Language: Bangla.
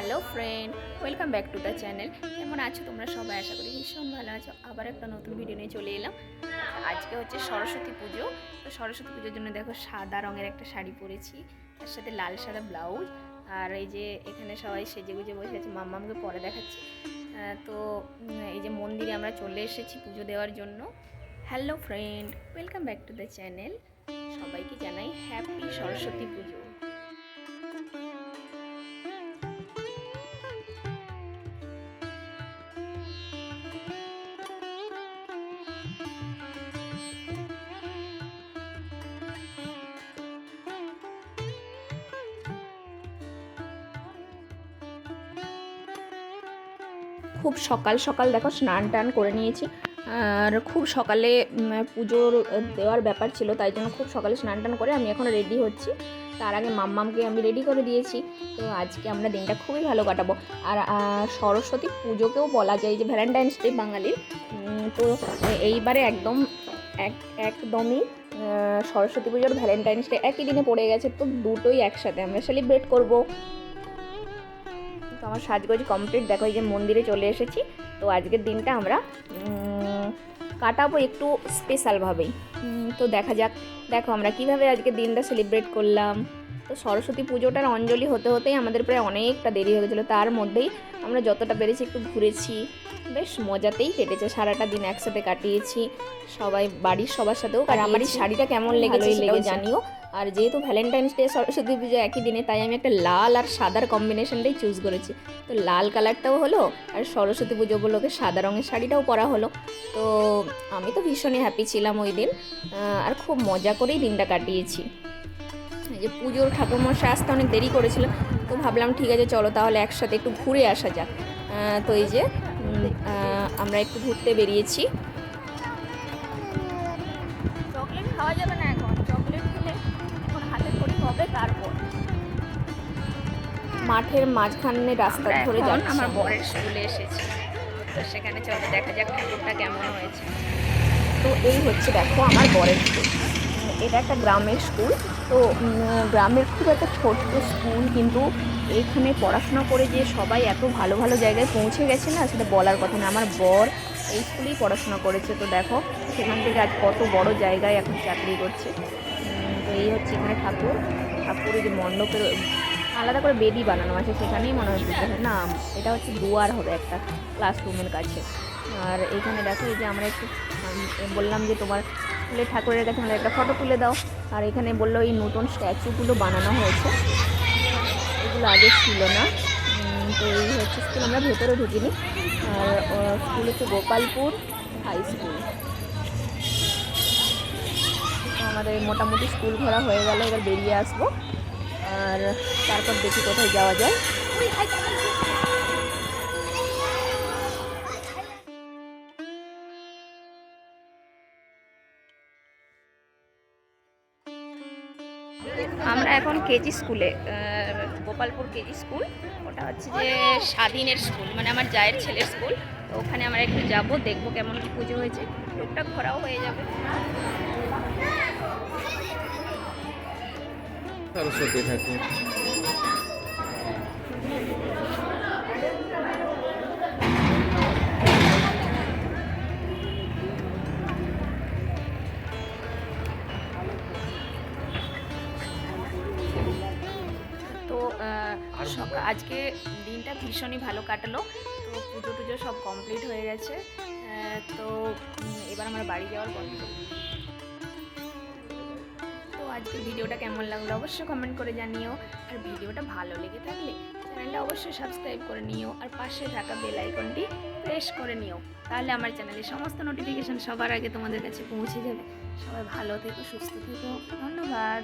Hello friend, welcome back to the channel. কেমন আছো তোমরা সবাই? আশা করি ভীষণ ভালো আছো। আবার একটা নতুন ভিডিও নিয়ে চলে এলাম। আজকে হচ্ছে সরস্বতী পুজো। তো সরস্বতী পুজোর জন্য দেখো সাদা রঙের একটা শাড়ি পরেছি। তার সাথে লাল, সাদা ব্লাউজ। আর এই যে এখানে সবাই সেজে গুজে বসে আছে, মাম্মামকে পরে দেখাচ্ছি। তো এই যে মন্দিরে আমরা চলে এসেছি পুজো দেওয়ার জন্য। Hello friend, welcome back to the channel. সবাইকে জানাই হ্যাপি সরস্বতী পুজো। খুব সকাল সকাল দেখো স্নান টান করে নিয়েছি। আর খুব সকালে পুজোর দেওয়ার ব্যাপার ছিল, তাই জন্য খুব সকালে স্নান টান করে আমি এখন রেডি হচ্ছি। তার আগে মাম্মামকে আমি রেডি করে দিয়েছি। তো আজকে আমরা দিনটা খুবই ভালো কাটাবো। আর সরস্বতী পুজোকেও বলা যায় যে ভ্যালেন্টাইন্স ডে বাঙালির। তো এইবারে একদম এক, একদমই সরস্বতী পুজোর ভ্যালেন্টাইন্স ডে একই দিনে পড়ে গেছে। তো দুটোই একসাথে আমরা সেলিব্রেট করব। আমার সাজগোজ কমপ্লিট দেখো এই যে মন্দিরে চলে এসেছি। তো আজকের দিনটা আমরা কাটাবো একটু স্পেশালভাবেই তো দেখা যাক। দেখো আমরা কীভাবে আজকের দিনটা সেলিব্রেট করলাম। তো সরস্বতী পুজোটার অঞ্জলি হতে হতেই আমাদের প্রায় অনেকটা দেরি হয়ে গেছিল। তার মধ্যেই আমরা যতটা পেরেছি একটু ঘুরেছি। বেশ মজাতেই কেটেছে। সারাটা দিন একসাথে কাটিয়েছি। সবাই বাড়ির সবার সাথেও আর আমার এই শাড়িটা কেমন লেগেছে লেগে জানিও। আর যেহেতু ভ্যালেন্টাইন্স ডে সরস্বতী পুজো একই দিনে, তাই আমি একটা লাল আর সাদার কম্বিনেশনটাই চুজ করেছি। তো লাল কালারটাও হলো আর সরস্বতী পুজো উপলক্ষে সাদা রঙের শাড়িটাও পরা হলো। তো আমি তো ভীষণই হ্যাপি ছিলাম ওই দিন আর খুব মজা করেই দিনটা কাটিয়েছি। যে পুজোর ঠাকুরমশাই আসতে অনেক দেরি করেছিল তো ভাবলাম ঠিক আছে, চলো তাহলে একসাথে একটু ঘুরে আসা যাক। তো এই যে আমরা একটু ঘুরতে বেরিয়েছি। খাওয়া যাবে না হবে তারপর। মাঠের মাঝখানে রাস্তা ধরে যান আমার বরের স্কুলে এসেছি। তো সেখানে চলো দেখা যাক ঠাকুরটা কেমন হয়েছে। তো এই হচ্ছে দেখো আমার বরের স্কুল। এটা একটা গ্রামের স্কুল। তো গ্রামের খুব একটা ছোট্ট স্কুল কিন্তু এখানে পড়াশোনা করে যে সবাই এত ভালো ভালো জায়গায় পৌঁছে গেছে না সেটা বলার কথা না। আমার বর এই স্কুলেই পড়াশোনা করেছে। তো দেখো সেখান থেকে আজ কত বড় জায়গায় এখন চাকরি করছে। তো এই হচ্ছে এখানে ঠাকুর। ঠাকুরের যে মণ্ডপের আলাদা করে বেদি বানানো আছে, সেখানেই মনে হয় পুজো না, এটা হচ্ছে দুয়ার হবে একটা ক্লাসরুমের কাছে। আর এখানে দেখো এই যে আমরা একটু বললাম যে তোমার স্কুলের ঠাকুরের কাছে আমাদের একটা ফটো তুলে দাও। আর এখানে বলল এই নতুন স্ট্যাচুগুলো বানানো হয়েছে। এগুলো আগে ছিল না। তো এই হচ্ছে স্কুল আমরা ভেতরে ঢুকিনি। আর স্কুল হচ্ছে গোপালপুর হাই স্কুল আমাদের মোটামুটি স্কুল ঘোরা হয়ে গেল, এবার বেরিয়ে আসব। আর তারপর দেখি কোথায় যাওয়া যায়। আমরা এখন কেজি স্কুলে গোপালপুর কেজি স্কুল। ওটা হচ্ছে যে স্বাধীনের স্কুল মানে আমার জায়ের ছেলের স্কুল। তো ওখানে আমরা একটু যাব, দেখব কেমন কি পুজো হয়েছে। টুকটাক ঘোরাও হয়ে যাবে। সরস্বতী ঠাকুর। আজকে দিনটা ভীষণই ভালো কাটলো। তো পুজো টুজো সব কমপ্লিট হয়ে গেছে। তো এবার আমার বাড়ি যাওয়ার গল্প আজকের ভিডিওটা কেমন লাগল অবশ্যই কমেন্ট করে জানিও। আর ভিডিওটা ভালো লেগে থাকলে চ্যানেলটা অবশ্যই সাবস্ক্রাইব করে নিও আর পাশে থাকা বেল আইকনটি প্রেস করে নিও। তাহলে আমার চ্যানেলের সমস্ত নোটিফিকেশান সবার আগে তোমাদের কাছে পৌঁছে যাবে। সবাই ভালো থেকো, সুস্থ থেকো। ধন্যবাদ।